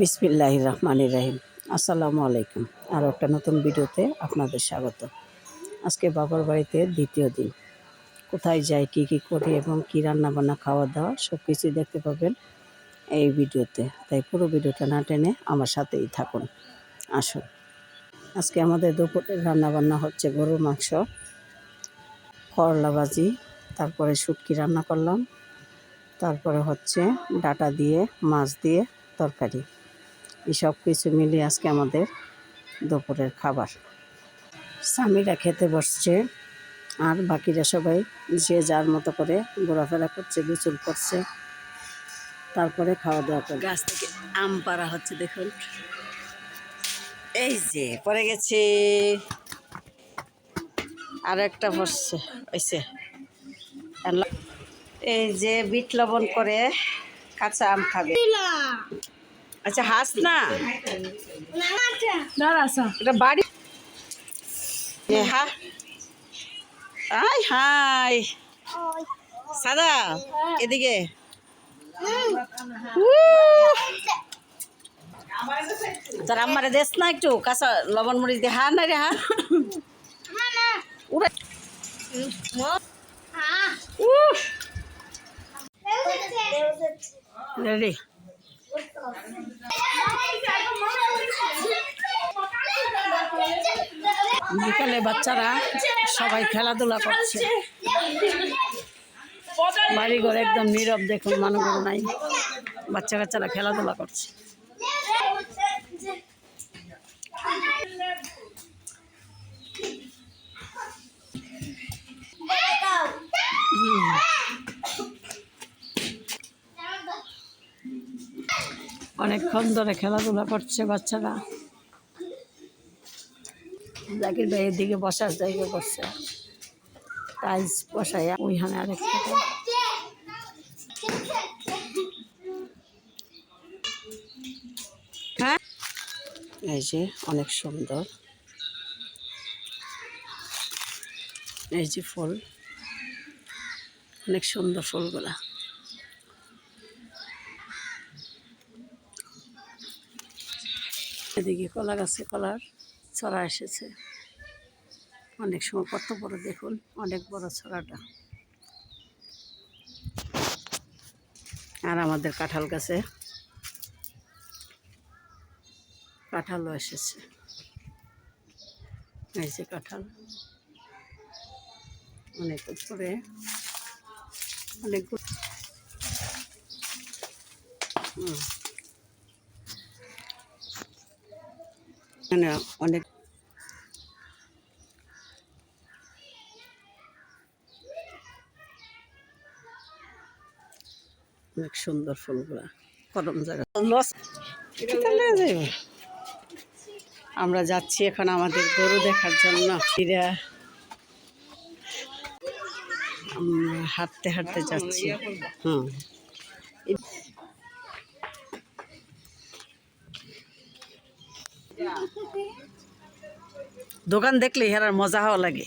বিসমিল্লাহ রহমান রাহিম। আসসালামু আলাইকুম। আর একটা নতুন ভিডিওতে আপনাদের স্বাগত। আজকে বাবার বাড়িতে দ্বিতীয় দিন। কোথায় যাই, কি কি করি এবং কি রান্না বান্না খাওয়া দাওয়া সব কিছুই দেখতে পাবেন এই ভিডিওতে। তাই পুরো ভিডিওটা না টেনে আমার সাথেই থাকুন। আসুন। আজকে আমাদের দুপুরের রান্না বান্না হচ্ছে গরুর মাংস, করলা ভাজি, তারপরে শুটকি রান্না করলাম, তারপরে হচ্ছে ডাটা দিয়ে, মাছ দিয়ে তরকারি। এই সব কিছু মিলিয়ে আজকে আমাদের দুপুরের খাবার। স্বামীরা খেতে বসছে আর বাকিরা সবাই যে যার মতো করে ঘোরাফেরা করছে গোসল করছে তারপরে খাওয়া দাওয়া করে। গাছ থেকে আম পাড়া হচ্ছে দেখুন। এই যে পড়ে গেছে। আর একটা বসছে ওইসে এই যে বিট লবণ করে কাঁচা আম খাবে। আচ্ছা হাস না। এটা বাড়ি হা। আই হাই সাদা এদিকে। তার আমারে দেশ না একটু কাঁচা লবণ মরিচ দিয়ে হা না রে হা। রেডি। বিকালে বাচ্চারা সবাই খেলাধুলা করছে। বাড়িঘর একদম নীরব দেখুন মানুষ নাই। বাচ্চা কাচ্চারা খেলাধুলা করছে। অনেকক্ষণ ধরে খেলাধুলা করছে বাচ্চারা। জাকির ভাই এদিকে বসার জায়গা করছে। টাইলস বসাইয়া ওইখানে আরেকটা হ্যাঁ? এই যে অনেক সুন্দর। এই যে ফুল। অনেক সুন্দর ফুলগুলা। এদিকে কলা গাছে কলার। ছড়া এসেছে। অনেক সময় কত বড় দেখুন, অনেক বড় ছড়াটা। আর আমাদের কাঁঠাল গাছে কাঁঠালও এসেছে। এই যে কাঁঠাল। অনেক উপরে অনেক হুম। অনেক সুন্দর ফুলগুলা। গরম জায়গা। আমরা যাচ্ছি এখন আমাদের গরু দেখার জন্য। হাঁটতে হাঁটতে যাচ্ছি। হুম। দোকান দেখলে হেরার মজা হওয়া লাগে।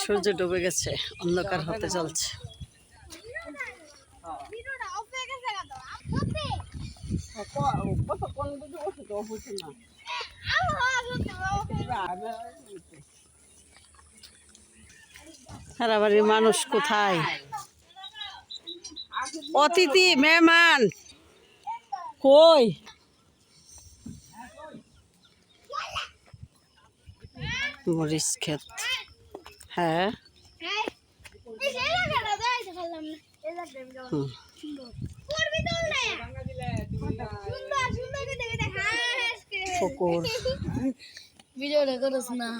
সূর্য ডুবে গেছে, অন্ধকার হতে চলছে। কত কোন ভিডিও করছে তো বুঝছি না সারা বাড়ির মানুষ কোথায়? অতিথি, মেহমান। কই? মরিচ ক্ষেত। হ্যাঁ। পুকুর না।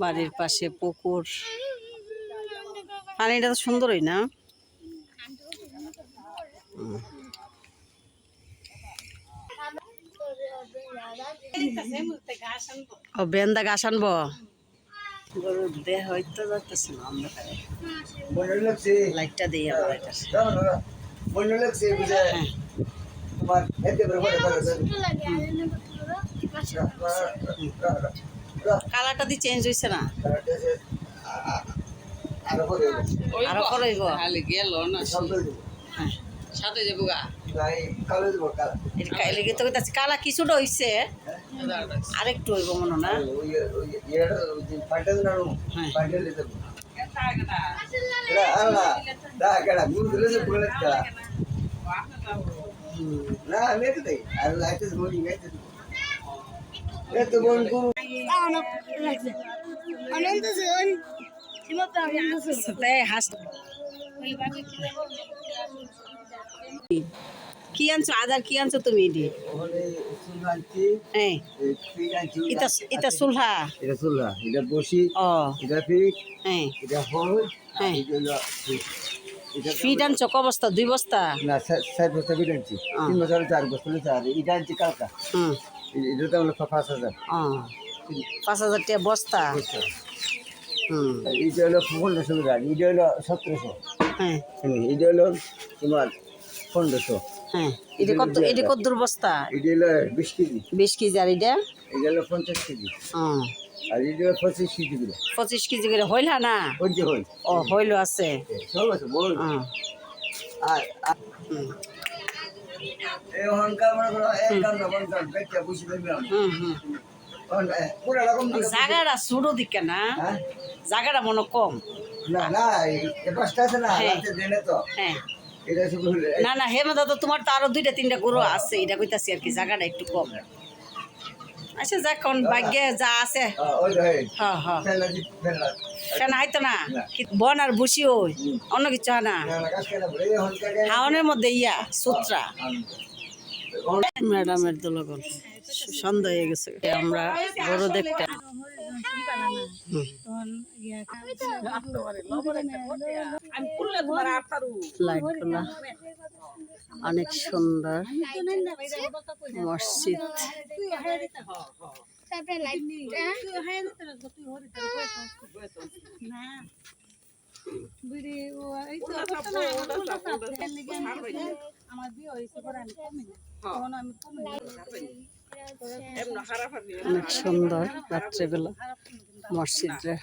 বাড়ির পাশে পুকুর। পানিটা তো সুন্দরই না? ও বেন্দা গাছ আনব? গরুর দেহ হইতে যাইতেছে না অন্ধকারে। লাইটটা দিয়ে আবার এটা। কালারটা দিয়ে চেঞ্জ হয়েছে না? আরও করে আরও করইব খালি গেল না হ্যাঁ। সাথে যাব গা। তাই কালো কিছুটা হইছে। আরেকটু হইব মনে না? যে হ্যাঁ। যে অনন্ত সাথে হাস কি আনছো? আদার কি আনছো তুমি এটি হ্যাঁ। ইতা ইতা সুলহা। এটা সুলহা। এটা বসি। ও। এটা ফিক হ্যাঁ। এটা হল। হ্যাঁ। এটা। এটা ফিট আনছো? ক বস্তা? দুই বস্তা? না সাত বস্তা ফিট আনছি। হ্যাঁ। তিন বছর চার বস্তা চার। এটা আনছি কালকা। হুম এটা তো হলো পাঁচ হাজার। পাঁচ হাজার টাকা বস্তা। হুম এটা হলো পনেরোশো গ্রাম। এটা হলো সতেরোশো। হ্যাঁ এটা হলো তোমার পনেরোশো। হ্যাঁ এটা কত এটা কত দূর বস্তা? এটা হলো বিশ কেজি। বিশ কেজি আর এটা? এটা হলো পঞ্চাশ কেজি। আর এটা পঁচিশ কেজি করে। পঁচিশ কেজি করে হইলা না? ও হইল আছে। সব আছে বল আর আর এই অহংকার মনে করো এই কাম না বন্ধ বেচা বুঝি দেবে হুম হুম। জায়গাটা ছোট দিকে না? হ্যাঁ। জায়গাটা মনে কম। না না এই পাঁচটা আছে না হ্যাঁ। তো। হ্যাঁ। না না হেমন্ত তো তোমার তো আরও দুইটা তিনটা গরু আছে এটা কইতাছি আর কি জায়গাটা একটু কম। আচ্ছা যাক কোন ভাগ্যে যা আছে। হ্যাঁ হ্যাঁ। কেন হাইতো না? বন আর বুসি ওই অন্য কিছু হয় না? হাওনের মধ্যে ইয়া সূত্রা। ম্যাডামের দোলগল সন্ধ্যা হয়ে গেছে। আমরা গরু দেখতে আমি পুরলে তোমার আঠারো সুন্দর মসজিদ আমি এমন খারাপ হবে অনেক সুন্দর রাত্রেবেলা। মসজিদটা